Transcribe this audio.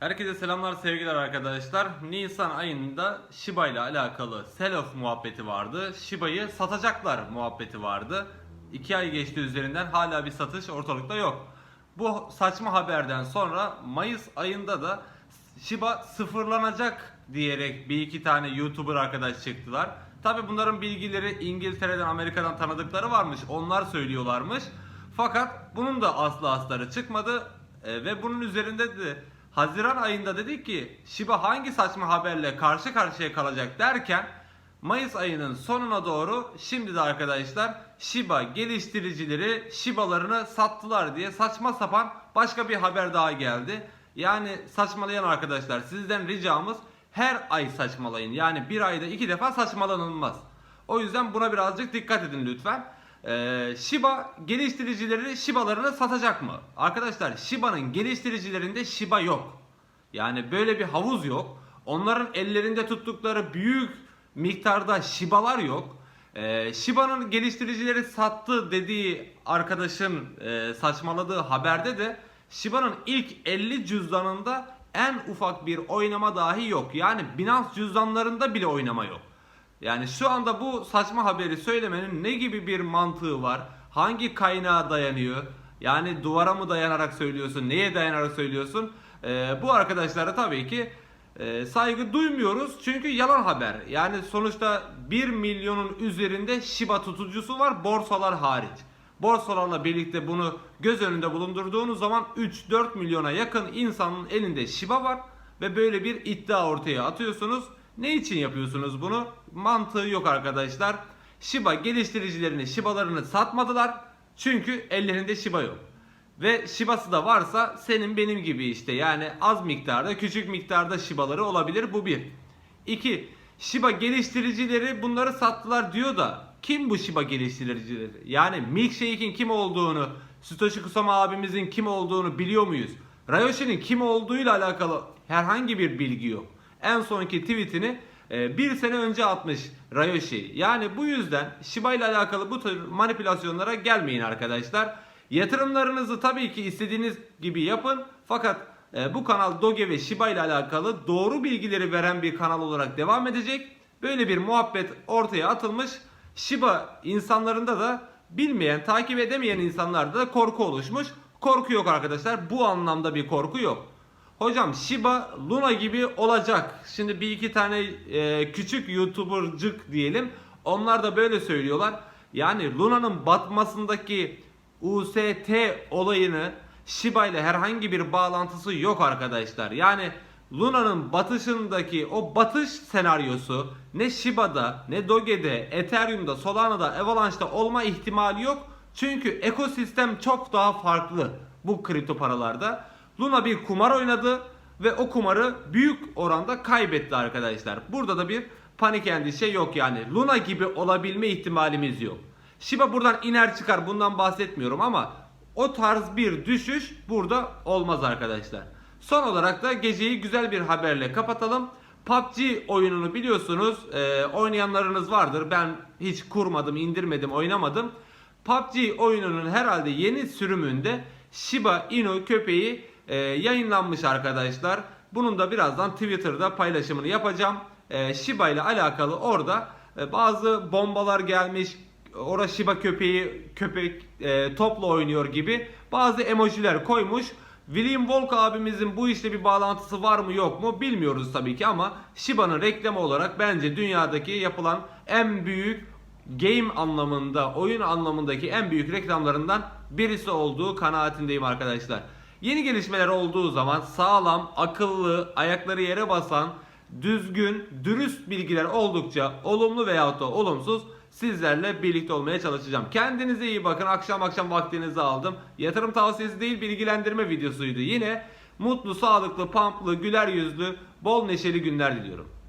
Herkese selamlar sevgiler arkadaşlar. Nisan ayında Shiba ile alakalı sell-off muhabbeti vardı. Shiba'yı satacaklar muhabbeti vardı. 2 ay geçti üzerinden hala bir satış ortalıkta yok. Bu saçma haberden sonra Mayıs ayında da Shiba sıfırlanacak diyerek bir iki tane YouTuber arkadaş çıktılar. Tabi bunların bilgileri İngiltere'den Amerika'dan tanıdıkları varmış. Onlar söylüyorlarmış. Fakat bunun da aslı asları çıkmadı. E, ve bunun üzerinde de Haziran ayında dedik ki Shiba hangi saçma haberle karşı karşıya kalacak derken Mayıs ayının sonuna doğru şimdi de arkadaşlar Shiba geliştiricileri Shiba'larını sattılar diye saçma sapan başka bir haber daha geldi. Yani saçmalayan arkadaşlar sizden ricamız her ay saçmalayın. Yani bir ayda iki defa saçmalanılmaz. O yüzden buna birazcık dikkat edin lütfen. Ee, Shiba geliştiricileri Shiba'larını satacak mı? Arkadaşlar Shiba'nın geliştiricilerinde Shiba yok. Yani böyle bir havuz yok. Onların ellerinde tuttukları büyük miktarda Shiba'lar yok. Ee, Shiba'nın geliştiricileri sattı dediği arkadaşın e, saçmaladığı haberde de Shiba'nın ilk 50 cüzdanında en ufak bir oynama dahi yok. Yani Binance cüzdanlarında bile oynama yok. Yani şu anda bu saçma haberi söylemenin ne gibi bir mantığı var? Hangi kaynağa dayanıyor? Yani duvara mı dayanarak söylüyorsun? Neye dayanarak söylüyorsun? Ee, bu arkadaşlara tabii ki e, saygı duymuyoruz. Çünkü yalan haber. Yani sonuçta 1 milyonun üzerinde Shiba tutucusu var borsalar hariç. Borsalarla birlikte bunu göz önünde bulundurduğunuz zaman 3-4 milyona yakın insanın elinde Shiba var ve böyle bir iddia ortaya atıyorsunuz. Ne için yapıyorsunuz bunu? Mantığı yok arkadaşlar. Shiba geliştiricilerini Shiba'larını satmadılar. Çünkü ellerinde Shiba yok. Ve Shiba'sı da varsa senin benim gibi işte yani az miktarda küçük miktarda Shiba'ları olabilir bu bir. İki, Shiba geliştiricileri bunları sattılar diyor da kim bu Shiba geliştiricileri? Yani Milkshake'in kim olduğunu, Satoshi Kusama abimizin kim olduğunu biliyor muyuz? Ryoshi'nin kim olduğuyla alakalı herhangi bir bilgi yok. En sonki tweetini bir sene önce atmış Ryoshi. Yani bu yüzden Shiba ile alakalı bu tür manipülasyonlara gelmeyin arkadaşlar. Yatırımlarınızı tabii ki istediğiniz gibi yapın. Fakat e, bu kanal Doge ve Shiba ile alakalı doğru bilgileri veren bir kanal olarak devam edecek. Böyle bir muhabbet ortaya atılmış. Shiba insanlarında da bilmeyen, takip edemeyen insanlarda da korku oluşmuş. Korku yok arkadaşlar. Bu anlamda bir korku yok. Hocam Shiba Luna gibi olacak. Şimdi bir iki tane e, küçük YouTuber'cık diyelim. Onlar da böyle söylüyorlar. Yani Luna'nın batmasındaki UST olayını Shiba ile herhangi bir bağlantısı yok arkadaşlar. Yani Luna'nın batışındaki o batış senaryosu ne Shiba'da, ne Doge'de, Ethereum'da, Solana'da, Avalanche'da olma ihtimali yok. Çünkü ekosistem çok daha farklı bu kripto paralarda. Luna bir kumar oynadı ve o kumarı büyük oranda kaybetti arkadaşlar. Burada da bir panik endişe yok yani. Luna gibi olabilme ihtimalimiz yok. Shiba buradan iner çıkar bundan bahsetmiyorum ama o tarz bir düşüş burada olmaz arkadaşlar. Son olarak da geceyi güzel bir haberle kapatalım. PUBG oyununu biliyorsunuz e, oynayanlarınız vardır. Ben hiç kurmadım, indirmedim, oynamadım. PUBG oyununun herhalde yeni sürümünde Shiba Inu köpeği e, yayınlanmış arkadaşlar. Bunun da birazdan Twitter'da paylaşımını yapacağım. E, Shiba ile alakalı orada e, bazı bombalar gelmiş. Ora Shiba köpeği köpek e, topla oynuyor gibi bazı emojiler koymuş. William Volk abimizin bu işte bir bağlantısı var mı yok mu bilmiyoruz tabii ki ama Shiba'nın reklamı olarak bence dünyadaki yapılan en büyük game anlamında, oyun anlamındaki en büyük reklamlarından birisi olduğu kanaatindeyim arkadaşlar. Yeni gelişmeler olduğu zaman sağlam, akıllı, ayakları yere basan, düzgün, dürüst bilgiler oldukça olumlu veyahut da olumsuz sizlerle birlikte olmaya çalışacağım. Kendinize iyi bakın. Akşam akşam vaktinizi aldım. Yatırım tavsiyesi değil bilgilendirme videosuydu. Yine mutlu, sağlıklı, pamplı, güler yüzlü, bol neşeli günler diliyorum.